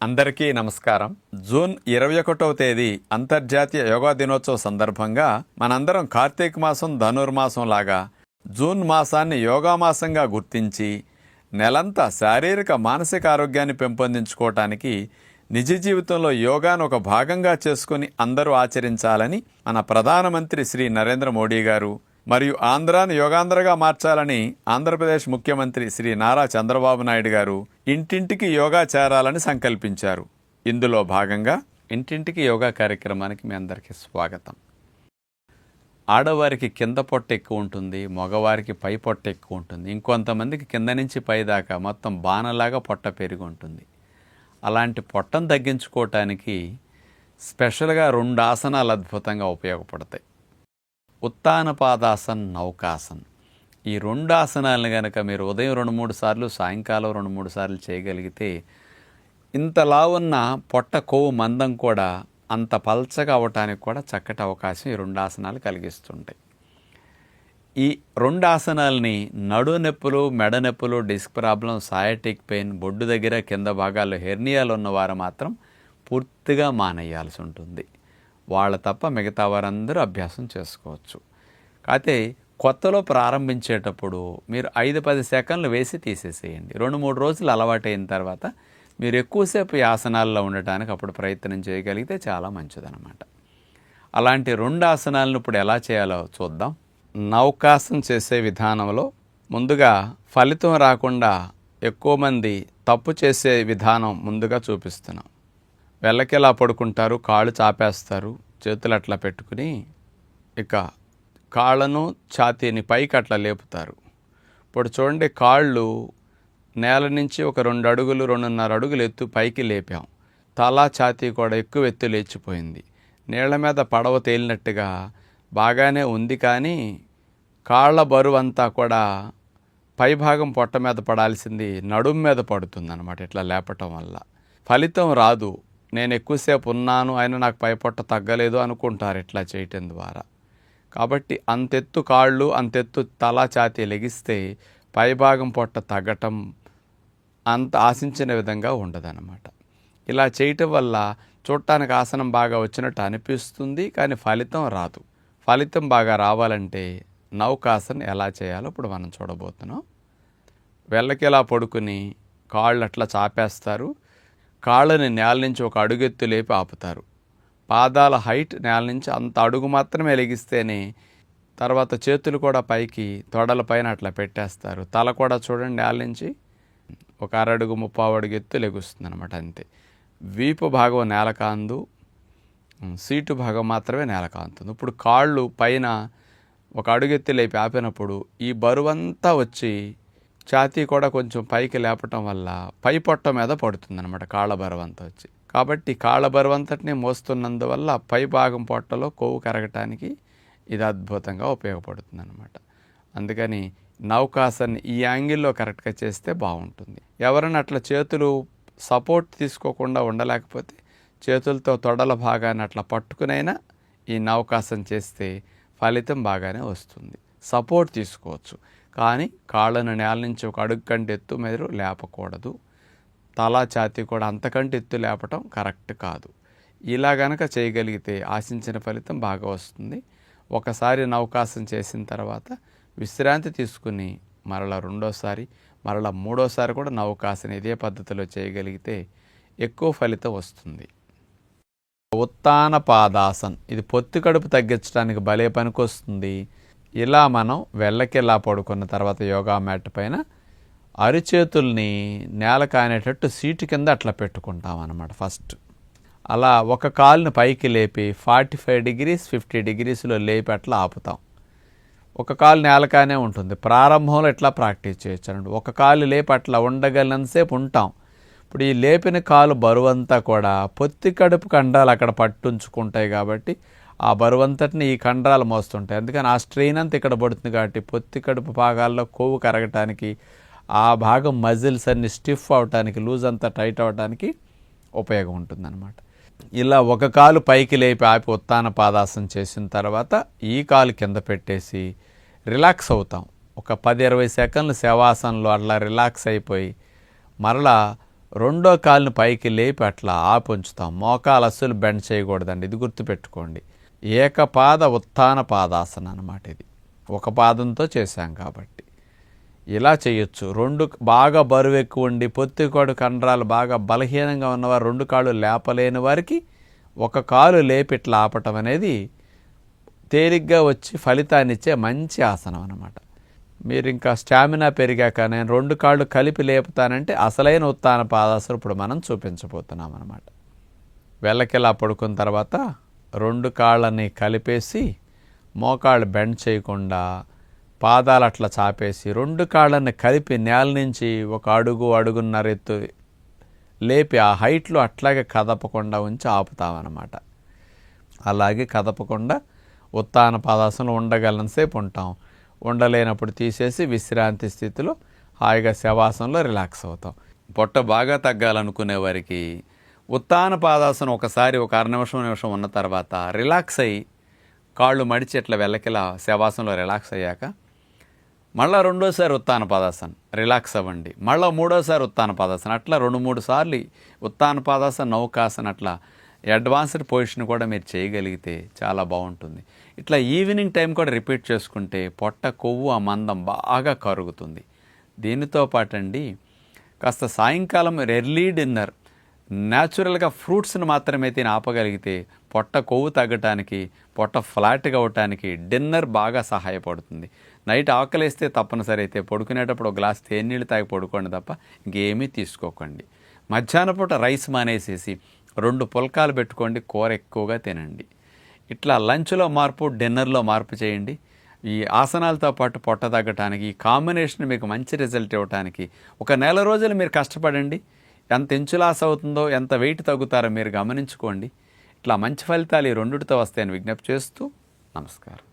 అందరికీ నమస్కారం. జూన్ ఇరవై ఒకటవ తేదీ అంతర్జాతీయ యోగా దినోత్సవ సందర్భంగా మనందరం కార్తీక మాసం ధనుర్మాసం లాగా జూన్ మాసాన్ని యోగా మాసంగా గుర్తించి నెలంతా శారీరక మానసిక ఆరోగ్యాన్ని పెంపొందించుకోవటానికి నిజ జీవితంలో యోగాను ఒక భాగంగా చేసుకుని అందరూ ఆచరించాలని మన ప్రధానమంత్రి శ్రీ నరేంద్ర మోడీ గారు మరియు ఆంధ్రాను యోగాంధ్రగా మార్చాలని ఆంధ్రప్రదేశ్ ముఖ్యమంత్రి శ్రీ నారా చంద్రబాబు నాయుడు గారు ఇంటింటికి యోగా చేరాలని సంకల్పించారు. ఇందులో భాగంగా ఇంటింటికి యోగా కార్యక్రమానికి మీ అందరికీ స్వాగతం. ఆడవారికి కింద పొట్ట ఎక్కువ ఉంటుంది మగవారికి పై పొట్ట ఎక్కువ ఉంటుంది. ఇంకొంతమందికి కింద నుంచి పై దాకా మొత్తం బాణలాగా పొట్ట పెరిగి ఉంటుంది. అలాంటి పొట్టను తగ్గించుకోవటానికి స్పెషల్గా రెండు ఆసనాలు అద్భుతంగా ఉపయోగపడతాయి. ఉత్తానపాదాసన్ నౌకాసన్. ఈ రెండు ఆసనాలను కనుక మీరు ఉదయం రెండు మూడు సార్లు సాయంకాలం రెండు మూడు సార్లు చేయగలిగితే ఇంతలా ఉన్న పొట్ట కొవ్వు మందం కూడా అంత పల్చగా అవటానికి కూడా చక్కటి అవకాశం ఈ రెండు ఆసనాలు కలిగిస్తుంటాయి. ఈ రెండు ఆసనాలని నడు నొప్పులు మెడ నొప్పులు డిస్క్ ప్రాబ్లం సాయటిక్ పెయిన్ బొడ్డు దగ్గర కింద భాగాల్లో హెర్నియాలు ఉన్నవారు మాత్రం పూర్తిగా మానేయాల్సి ఉంటుంది. వాళ్ళ తప్ప మిగతా వారందరూ అభ్యాసం చేసుకోవచ్చు. అయితే కొత్తలో ప్రారంభించేటప్పుడు మీరు ఐదు పది సెకండ్లు వేసి తీసేసేయండి. రెండు మూడు రోజులు అలవాటైన తర్వాత మీరు ఎక్కువసేపు ఈ ఆసనాల్లో ఉండటానికి అప్పుడు ప్రయత్నం చేయగలిగితే చాలా మంచిదన్నమాట. అలాంటి రెండు ఆసనాలను ఇప్పుడు ఎలా చేయాలో చూద్దాం. నౌకాసనం చేసే విధానంలో ముందుగా ఫలితం రాకుండా ఎక్కువ మంది తప్పు చేసే విధానం ముందుగా చూపిస్తున్నాం. వెళ్ళకెలా పడుకుంటారు కాళ్ళు చాపేస్తారు చేతులు అట్లా పెట్టుకుని ఇక కాళ్ళను ఛాతీని పైకి అట్లా లేపుతారు. ఇప్పుడు చూడండి కాళ్ళు నేల నుంచి ఒక రెండు అడుగులు రెండున్నర అడుగులు ఎత్తు పైకి లేపాం. తల ఛాతీ కూడా ఎక్కువ ఎత్తు లేచిపోయింది. నీళ్ళ మీద పడవ తేలినట్టుగా బాగానే ఉంది కానీ కాళ్ళ బరువు అంతా కూడా పైభాగం పొట్ట మీద పడాల్సింది నడుము మీద పడుతుంది అనమాట ఇట్లా లేపటం వల్ల. ఫలితం రాదు. నేను ఎక్కువసేపు ఉన్నాను అయినా నాకు పై పొట్ట తగ్గలేదు అనుకుంటారు ఇట్లా చేయటం ద్వారా. కాబట్టి అంతెత్తు కాళ్ళు అంతెత్తు తల ఛాతీ లెగిస్తే పైభాగం పొట్ట తగ్గటం అంత ఆశించిన విధంగా ఉండదన్నమాట. ఇలా చేయటం వల్ల చూడటానికి ఆసనం బాగా వచ్చినట్టు అనిపిస్తుంది కానీ ఫలితం రాదు. ఫలితం బాగా రావాలంటే నౌకాసనం ఎలా చేయాలో ఇప్పుడు మనం చూడబోతున్నాం. వెళ్ళకిలా పడుకుని కాళ్ళు అట్లా చాపేస్తారు. కాళ్ళని నేల నుంచి ఒక అడుగెత్తు లేపి ఆపుతారు. పాదాల హైట్ నేల నుంచి అంత అడుగు మాత్రమే లెగిస్తేనే తర్వాత చేతులు కూడా పైకి తొడల పైన అట్లా పెట్టేస్తారు. తల కూడా చూడండి నేల నుంచి ఒక అరడుగు ముప్పావు అడుగు ఎత్తు లెగుస్తుంది అనమాట అంతే. వీపు భాగం నేల కాందు సీటు భాగం మాత్రమే నేల కాంతుంది. ఇప్పుడు కాళ్ళు పైన ఒక అడుగెత్తి లేపి ఆపినప్పుడు ఈ బరువంతా వచ్చి ఛాతీ కూడా కొంచెం పైకి లేపటం వల్ల పై పొట్ట మీద పడుతుంది అనమాట కాళ్ళ బరువంతా వచ్చి. కాబట్టి కాళ్ళ బరువంతటిని మోస్తున్నందువల్ల పై భాగం పొట్టలో కొవ్వు కరగటానికి ఇది అద్భుతంగా ఉపయోగపడుతుంది అనమాట అందుకని నౌకాసన్ ఈ యాంగిల్లో కరెక్ట్గా చేస్తే బాగుంటుంది. ఎవరైనా అట్లా చేతులు సపోర్ట్ తీసుకోకుండా ఉండలేకపోతే చేతులతో తొడల భాగాన్ని అట్లా పట్టుకునైనా ఈ నౌకాసన చేస్తే ఫలితం బాగానే వస్తుంది. సపోర్ట్ తీసుకోవచ్చు. కానీ కాళ్ళను నేల నుంచి ఒక అడుగు కంటే ఎత్తు మీరు లేపకూడదు. తల ఛాతీ కూడా అంతకంటే ఎత్తు లేపటం కరెక్ట్ కాదు. ఇలా గనక చేయగలిగితే ఆశించిన ఫలితం బాగా వస్తుంది. ఒకసారి నౌకాసం చేసిన తర్వాత విశ్రాంతి తీసుకుని మరల రెండోసారి మరల మూడోసారి కూడా నౌకాసన ఇదే పద్ధతిలో చేయగలిగితే ఎక్కువ ఫలితం వస్తుంది. ఉత్తాన పాదాసన్. ఇది పొత్తి కడుపు తగ్గించడానికి భలే పనికొస్తుంది. ఇలా మనం వెళ్ళకిలా పడుకున్న తర్వాత యోగా మ్యాట్ పైన అరిచేతుల్ని నేల కానేటట్టు సీటు కింద అట్లా పెట్టుకుంటాం అనమాట ఫస్ట్. అలా ఒక కాలుని పైకి లేపి ఫార్టీ ఫైవ్ డిగ్రీస్ ఫిఫ్టీ డిగ్రీస్లో లేపి అట్లా ఆపుతాం. ఒక కాలు నేలకానే ఉంటుంది. ప్రారంభంలో ఎట్లా ప్రాక్టీస్ చేయొచ్చు ఒక కాలు లేపి అట్లా ఉండగలిగినంతసేపు ఉంటాం. ఇప్పుడు ఈ లేపిన కాలు బరువంతా కూడా పొత్తి కడుపు కండాలు అక్కడ పట్టుంచుకుంటాయి కాబట్టి ఆ బరువంతటిని ఈ కండరాలు మోస్తుంటాయి. అందుకని ఆ స్ట్రెయిన్ అంతా ఇక్కడ పడుతుంది కాబట్టి పొత్తి కడుపు భాగాల్లో కొవ్వు కరగటానికి ఆ భాగం మజిల్స్ అన్ని స్టిఫ్ అవటానికి లూజ్ అంతా టైట్ అవటానికి ఉపయోగం ఉంటుందన్నమాట. ఇలా ఒక కాలు పైకి లేపి ఆపి ఉత్తాన పాదాసనం చేసిన తర్వాత ఈ కాలు కింద పెట్టేసి రిలాక్స్ అవుతాం. ఒక పది ఇరవై సెకండ్లు శవాసనలో అట్లా రిలాక్స్ అయిపోయి మరలా రెండో కాలుని పైకి లేపి అట్లా ఆపి ఉంచుతాం. మోకాలు అస్సలు బెండ్ చేయకూడదండి ఇది గుర్తుపెట్టుకోండి. ఏకపాద ఉత్థాన పాదాసన అనమాట ఇది. ఒక పాదంతో చేశాం కాబట్టి. ఇలా చేయొచ్చు. రెండు బాగా బరువు ఎక్కువ ఉండి పొత్తికోడు కండరాలు బాగా బలహీనంగా ఉన్నవారు రెండు కాళ్ళు లేపలేని వారికి ఒక కాలు లేపిట్లా ఆపటం అనేది తేలిగ్గా వచ్చి ఫలితాన్ని ఇచ్చే మంచి ఆసనం అనమాట మీరు ఇంకా స్టామినా పెరిగాక నేను రెండు కాళ్ళు కలిపి లేపుతానంటే అసలైన ఉత్తాన పాదాసనం ఇప్పుడు మనం చూపించబోతున్నాం అన్నమాట. వెళ్ళకిలా పడుకున్న తర్వాత రెండు కాళ్ళని కలిపేసి మోకాళ్ళు బెండ్ చేయకుండా పాదాలు అట్లా చాపేసి రెండు కాళ్ళని కలిపి నేల నుంచి ఒక అడుగు అడుగున్నర ఎత్తు లేపి ఆ హైట్లో అట్లాగే కదపకుండా ఉంచి ఆపుతామన్నమాట అలాగే కదపకుండా ఉత్తాన పాదాసనంలో ఉండగలనసేపు ఉంటాం. ఉండలేనప్పుడు తీసేసి విశ్రాంతి స్థితిలో హాయిగా శవాసనంలో రిలాక్స్ అవుతాం. పొట్ట బాగా తగ్గాలనుకునే వారికి ఉత్తాన పాదాసనం ఒకసారి ఒక అర నిమిషం నిమిషం ఉన్న తర్వాత రిలాక్స్ అయ్యి కాళ్ళు మడిచి ఇట్లా వెళ్ళకిలా శవాసనంలో రిలాక్స్ అయ్యాక మళ్ళీ రెండోసారి ఉత్తాన పాదాసన్ రిలాక్స్ అవ్వండి. మళ్ళీ మూడోసారి ఉత్తాన పాదాసన్ అట్లా రెండు మూడు సార్లు ఉత్తాన పాదాసన్ నౌకాసన్ అట్లా అడ్వాన్స్డ్ పొజిషన్ కూడా మీరు చేయగలిగితే చాలా బాగుంటుంది. ఇట్లా ఈవినింగ్ టైం కూడా రిపీట్ చేసుకుంటే పొట్ట కొవ్వు ఆ మందం బాగా కరుగుతుంది. దీనితో పాటండి. కాస్త సాయంకాలం ఎర్లీ డిన్నర్. న్యాచురల్గా ఫ్రూట్స్ని మాత్రమే తిని ఆపగలిగితే పొట్ట కొవ్వు తగ్గటానికి పొట్ట ఫ్లాట్గా అవటానికి డిన్నర్ బాగా సహాయపడుతుంది. నైట్ ఆకలిస్తే తప్పనిసరి అయితే పడుకునేటప్పుడు ఒక గ్లాస్ తేనీళ్ళు తాగి పడుకోండి తప్ప ఇంకేమీ తీసుకోకండి. మధ్యాహ్న పూట రైస్ మానేసేసి రెండు పుల్కాలు పెట్టుకోండి కూర ఎక్కువగా తినండి. ఇట్లా లంచ్లో మార్పు డిన్నర్లో మార్పు చేయండి. ఈ ఆసనాలతో పాటు పొట్ట తగ్గటానికి ఈ కాంబినేషన్ మీకు మంచి రిజల్ట్ ఇవ్వటానికి ఒక నెల రోజులు మీరు కష్టపడండి. ఎంత ఇంచులాస్ అవుతుందో ఎంత వెయిట్ తగ్గుతారో మీరు గమనించుకోండి. ఇట్లా మంచి ఫలితాలు ఈ రెండుతో వస్తాయని విజ్ఞప్తి చేస్తూ నమస్కారం.